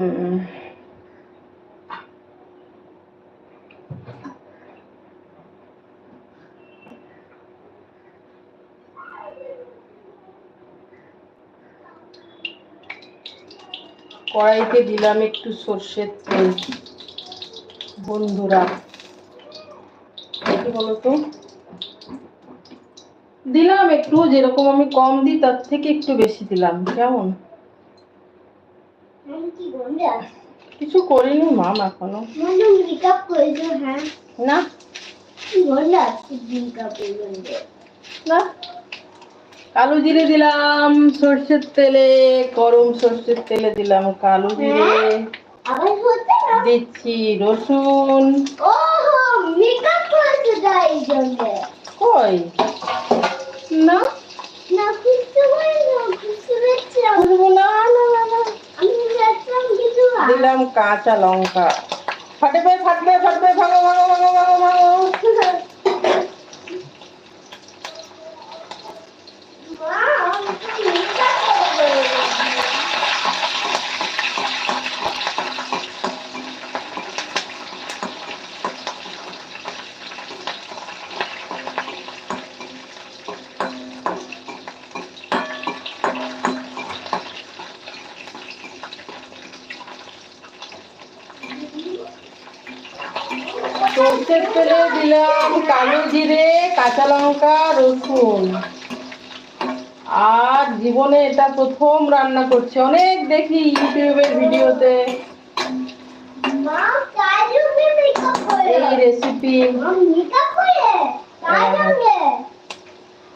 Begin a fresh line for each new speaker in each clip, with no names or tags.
কড়াইতে দিলাম একটু সর্ষের তেল। বন্ধুরা বলতো? দিলাম একটু, যেরকম আমি কম দিই, তার থেকে একটু বেশি দিলাম। কেমন? কিছু করিনি মাম
এখনও। মেকআপ করেছ হ্যাঁ।
না। কালো জিরে দিলাম সর্ষের তেলে গরম সর্ষের তেলে দিলাম কালো জিরে।
হচ্ছে না?
দিচ্ছি রসুন। কই? না
না পারি না। কিছু
দিলাম কাঁচা লঙ্কা। ফাটবে ফাটবে ফাটবে ভাঙো ভাঙো ভাঙো ভাঙো ভাঙো
মা, আমি তো makeup করব।
সর্ষের তেলে দিলাম কালো জিরে, কাঁচা লঙ্কা, রসুন আর জীবনে এটা প্রথম রান্না করছি অনেক দেখি ইউটিউবের ভিডিওতে? এই রেসিপি?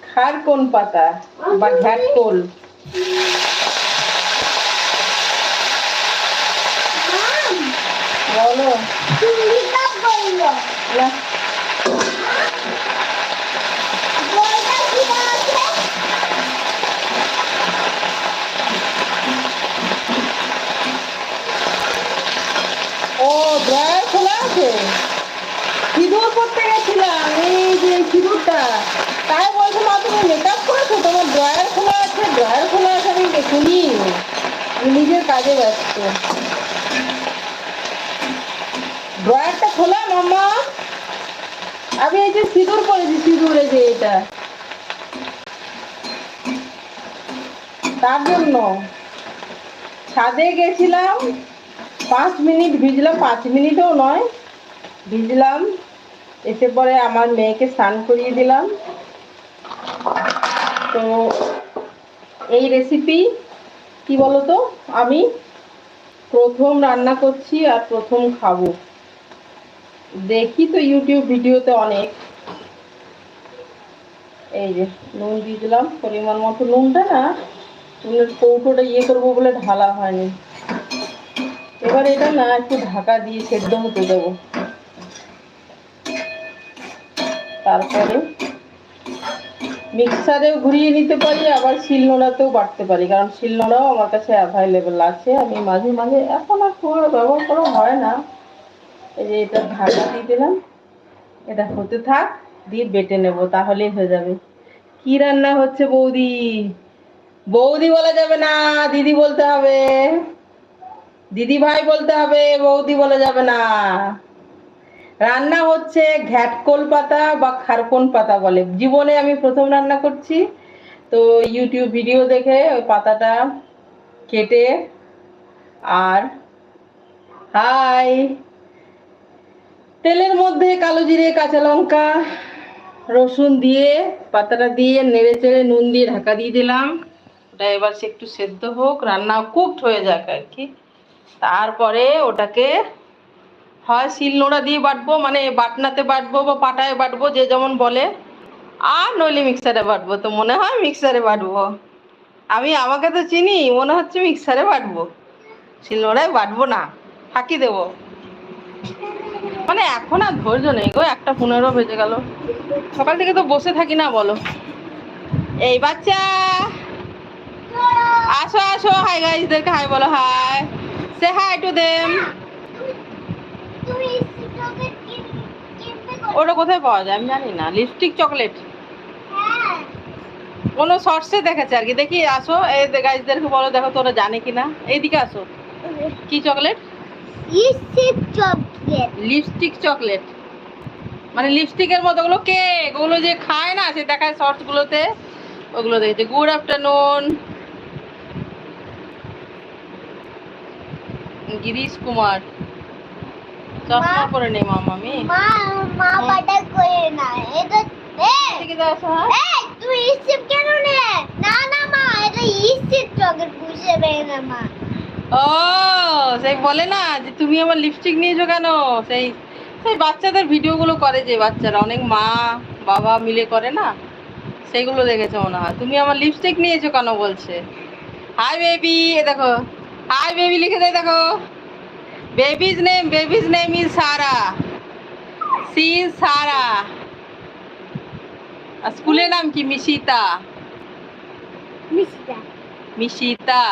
খার কোন পাতা বা ঘ্যাটকোল বলো ও তাই বলছো মা তুমি মেকআপ করেছ? তোমার ড্রয়ার খোলা আছে, ড্রয়ার খোলা আছে, আমি দেখিনি। নিজের কাজে ব্যস্ত। ড্রয়ারটা খোলা, মাম্মা? আমি এই যে সিঁদুর পরেছি, সিঁদুর এই যে এটা। তার জন্য ছাদে গেছিলাম, পাঁচ মিনিট ভিজলাম, পাঁচ মিনিটও নয়, ভিজলাম, এসে পরে আমার মেয়েকে স্নান করিয়ে দিলাম। তো এই রেসিপি কি বলতো? আমি প্রথম রান্না করছি আর প্রথম খাব। দেখি তো ইউটিউব ভিডিওতে অনেক। এই যে নুন দিয়ে দিলাম, পরিমাণ মতো নুনটা না নুনের কৌটোটা ইয়ে করব বলে ঢালা হয়নি। এবার এটা না একটু ঢাকা দিয়ে সেদ্ধ হতে দেবো। তারপরে মিক্সারেও ঘুরিয়ে নিতে পারি, আবার শিলনোড়াতেও বাটতে পারি, কারণ শিলনোড়াও আমার কাছে অ্যাভেলেবেল আছে। আমি মাঝে মাঝে এখন আর খুব ব্যবহার করা হয় না। এই যে এটা ঢাকা দিয়ে দিলাম। এটা হতে থাক, দিয়ে বেটে নেব, তাহলেই হয়ে যাবে। কি রান্না হচ্ছে বৌদি? বৌদি বলা যাবে না, দিদি বলতে হবে। দিদি ভাই বলতে হবে, বৌদি বলা যাবে না। রান্না হচ্ছে ঘ্যাটকোল পাতা বা খারকোন পাতা বলে। জীবনে আমি প্রথম রান্না করছি, তো ইউটিউব ভিডিও দেখে ওই পাতাটা কেটে আর হাই তেলের মধ্যে কালো জিরে, কাঁচা লঙ্কা, রসুন দিয়ে, পাতাটা দিয়ে নেড়ে চেড়ে নুন দিয়ে ঢাকা দিয়ে দিলাম। ওটা এবার সে একটু সেদ্ধ হোক রান্না কুকড হয়ে যাক আর কি। তারপরে ওটাকে হয় শিলনোড়া দিয়ে বাটবো মানে বাটনাতে বাটবো বা পাটায় বাটবো, যে যেমন বলে। আর নইলে মিক্সারে বাটবো, তো মনে হয় মিক্সারে বাটবো। আমি, আমাকে তো চিনি, মনে হচ্ছে মিক্সারে বাটবো। শিলনোড়ায় বাটবো না, ফাঁকি দেবো। মানে এখন আর ধৈর্য নেই গো, একটা পনেরো বেজে গেল। সকাল থেকে তো বসে থাকি না, বলো। এই বাচ্চা! আসো আসো হাই গাইজদেরকে হাই বলো hi say hi to them? ওটা কোথায় পাওয়া যায়? আমি জানি না। লিপস্টিক চকলেট কোনো শর্টসে দেখেছে আর কি? দেখি, আসো। এই গাইজদেরকে বলো, দেখো তোরা জানে কিনা। এইদিকে আসো। কি চকলেট
চকলেট
লিপস্টিক চকলেট মানে লিপস্টিকের মতো ওগুলো কেক ওগুলো যে খায় না সে দেখায় শর্টস গুলোতে ওগুলো দেখেছে গুড আফটারনুন গিরিশ কুমার। চশমা পরে নেই মামামি
মা মা বাটা করে না এটা এ!
এদিকে দাও আসো?
এই তুই ইসিপ কেন নে না না মা এটা ইসিপ চকলেট বুঝে পেয়ে না মা।
ও সেই বলে না যে তুমি আমার লিপস্টিক নিয়েছো কেন? সেই সেই বাচ্চাদের ভিডিওগুলো করে যে বাচ্চারা অনেক মা বাবা মিলে করে না? সেইগুলো দেখেছে মনে হয়। তুমি আমার লিপস্টিক নিয়েছো কেন বলছে? হাই বেবি এ দেখো। হাই বেবি লিখে দে দেখো। Baby's name baby's name is Sara see Sara আর স্কুলের নাম কি? মিশিতা।
মিস্টার
মিশিতা।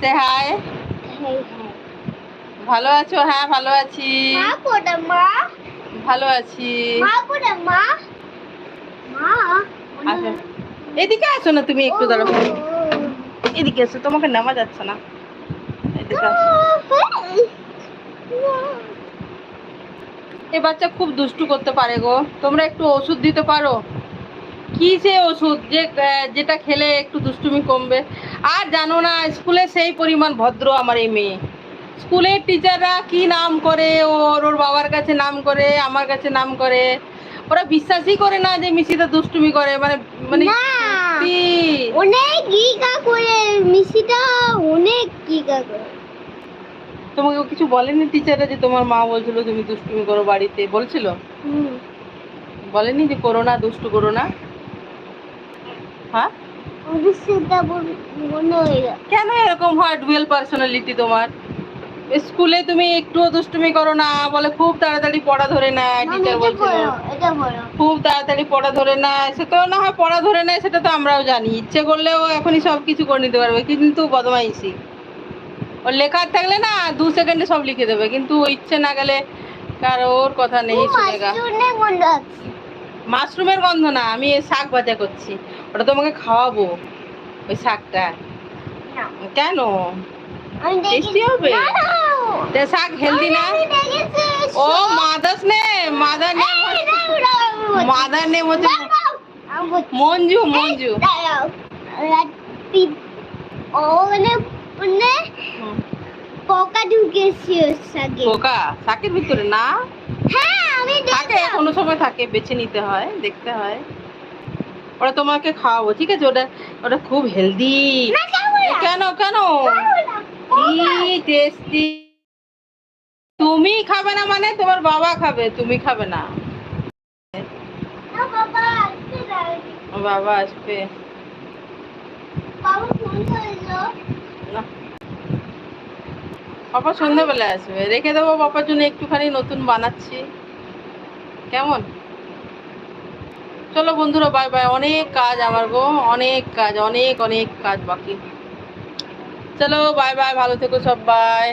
সে হাই ভালো আছো? হ্যাঁ ভালো আছি। ভালো আছি। এদিকে আসো না তুমি একটু দাঁড়াও। এদিকে এসো তোমাকে নামা যাচ্ছে না। এদিকে আসো। বাচ্চা খুব দুষ্টু করতে পারে গো। তোমরা একটু ওষুধ দিতে পারো। কি সে ওষুধ? যে যেটা খেলে একটু দুষ্টুমি কমবে। আর জানো না স্কুলে সেই পরিমাণ ভদ্র আমার এই মেয়ে। স্কুলের টিচাররা কি নাম করে? ওর ওর বাবার কাছে নাম করে আমার কাছে নাম করে। ওরা বিশ্বাসই করে না যে মিশিতে দুষ্টুমি করে মানে মানে
অনেক গিগা করে মিষ্টিটা অনেক গিগা করে।
তোমাকে কিছু বলেনি টিচাররা যে তোমার মা বলছিল তুমি দুষ্টুমি করো বাড়িতে? বলছিল?
হুম।
বলেনি যে করো না দুষ্টু করো না? হ্যাঁ? কেন এরকম হয় ডুয়েল পার্সোনালিটি তোমার? স্কুলে তুমি একটুও দুষ্টুমি করো না বলে খুব তাড়াতাড়ি পড়া ধরে নেয় টিচার
বড়
খুব তাড়াতাড়ি পড়া ধরে নেয় সে তো না হয় পড়া ধরে নেয় সেটা তো আমরাও জানি। ইচ্ছে করলেও এখনই সব কিছু করে নিতে পারবে কিন্তু বদমাইশি। ওর লেখার থাকলে না দু সেকেন্ডে সব লিখে দেবে কিন্তু ইচ্ছে না গেলে কারোর কথা নেই
গন্ধ আছে।
মাশরুমের গন্ধ না আমি শাক ভাজা করছি। ওটা তোমাকে খাওয়াবো ওই শাকটা। কেন? হবে? শাক হেলদি না? ও মাদার্স নে মাদার। মাদার হচ্ছে। মঞ্জু মঞ্জু।
মানে মানে পোকা ঢুকেছি
পোকা? শাকের ভিতরে না?
হ্যাঁ আমি
থাকে কোনো সময় থাকে বেছে নিতে হয় দেখতে হয়। ওটা তোমাকে খাওয়াবো ঠিক আছে? ওটা ওটা খুব হেলদি কেন কেন? কি টেস্টি তুমি খাবে না মানে তোমার বাবা খাবে তুমি খাবে না।
বাবা,
আসবে।
বাবা
না। পাপা সন্ধ্যাবেলা আসবে। রেখে দেবো পাপার জন্য একটুখানি নতুন বানাচ্ছি। কেমন? চলো বন্ধুরা বাই বাই অনেক কাজ আমার গো, অনেক কাজ, অনেক অনেক কাজ বাকি। চলো বাই বাই ভালো থেকো সব বাই